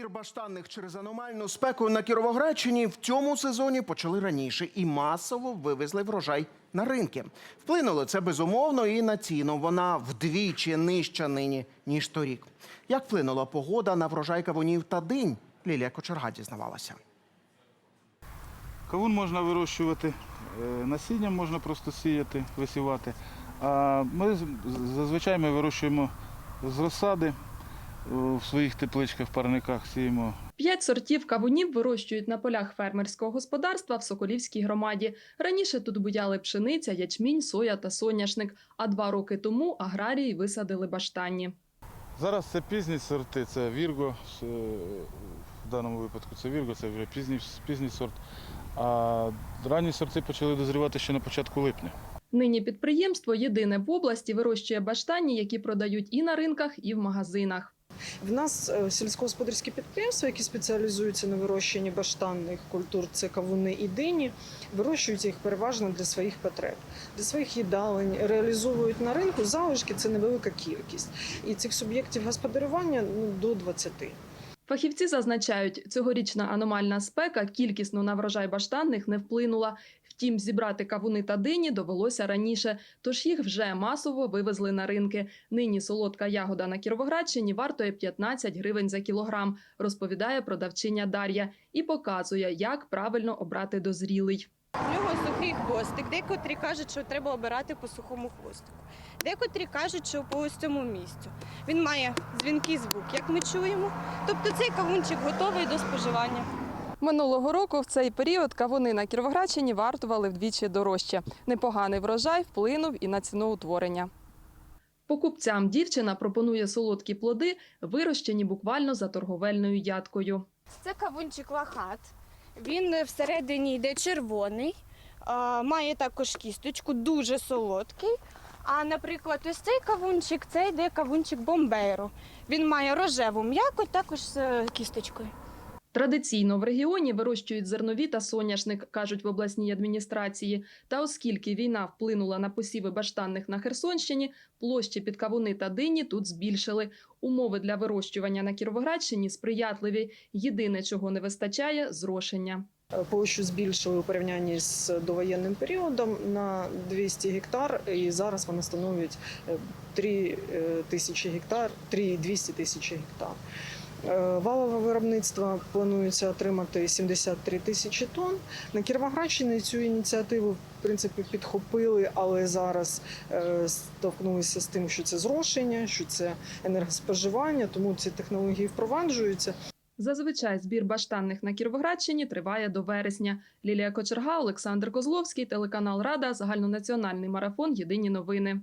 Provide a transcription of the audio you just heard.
Збір баштанних через аномальну спеку на Кіровоградщині в цьому сезоні почали раніше і масово вивезли врожай на ринки. Вплинуло це безумовно і на ціну. Вона вдвічі нижча нині ніж торік. Як вплинула погода на врожай кавунів та динь? Лілія Кочерга дізнавалася. Кавун можна вирощувати, е, насінням можна просто сіяти, висівати. А ми зазвичай ми вирощуємо з розсади в своїх тепличках, парниках сіємо П'ять сортів кавунів вирощують на полях фермерського господарства в Соколівській громаді. Раніше тут буяли пшениця, ячмінь, соя та соняшник. А два роки тому аграрії висадили баштанні. Зараз це пізні сорти, це Вірго. е, В даному випадку це Вірго, це вже пізній, пізній сорт. А ранні сорти почали дозрівати ще на початку липня. Нині підприємство єдине в області вирощує баштанні, які продають і на ринках, і в магазинах. В нас е, сільськогосподарські підприємства, які спеціалізуються на вирощенні баштанних культур, це кавуни і дині, вирощують їх переважно для своїх потреб, для своїх їдалень, реалізовують на ринку залишки це невелика кількість. І цих суб'єктів господарювання ну, до 20. Фахівці зазначають, цьогорічна аномальна спека кількісно на врожай баштанних не вплинула. Втім, зібрати кавуни та дині довелося раніше, тож їх вже масово вивезли на ринки. Нині солодка ягода на Кіровоградщині вартує 15 гривень за кілограм, розповідає продавчиня Дар'я і показує, як правильно обрати дозрілий. В нього сухий хвостик. Декотрі кажуть, що треба обирати по сухому хвостику. Декотрі кажуть, що по ось цьому місцю. Він має дзвінкий звук, як ми чуємо. Тобто цей кавунчик готовий до споживання. Минулого року в цей період кавуни на Кіровоградщині вартували вдвічі дорожче. Непоганий врожай вплинув і на ціноутворення. Покупцям дівчина пропонує солодкі плоди, вирощені буквально за торговельною ядкою. Це кавунчик лахат. Він всередині йде червоний, має також кісточку, дуже солодкий. А, наприклад, ось цей кавунчик це йде кавунчик бомбейро. Він має рожеву м'якоть, також з е, кісточкою. Традиційно в регіоні вирощують зернові та соняшник, кажуть в обласній адміністрації. Та оскільки війна вплинула на посіви баштанних на Херсонщині, площі під кавуни та дині тут збільшили. Умови для вирощування на Кіровоградщині сприятливі. Єдине, чого не вистачає зрошення. Е, Площу збільшили у порівнянні з довоєнним періодом на 200 гектар, і зараз вона становить е, 3 е, тисячі гектар, 3 200 тисячі гектар. Е, Валове виробництво планується отримати 73 тисячі тонн. На Кіровоградщині цю ініціативу в принципі підхопили, але зараз е, столкнулися з тим, що це зрошення, що це енергоспоживання, тому ці технології впроваджуються. Зазвичай збір баштанних на Кіровоградщині триває до вересня. Лілія Кочерга, Олександр Козловський, телеканал Рада, загальнонаціональний марафон. Єдині новини.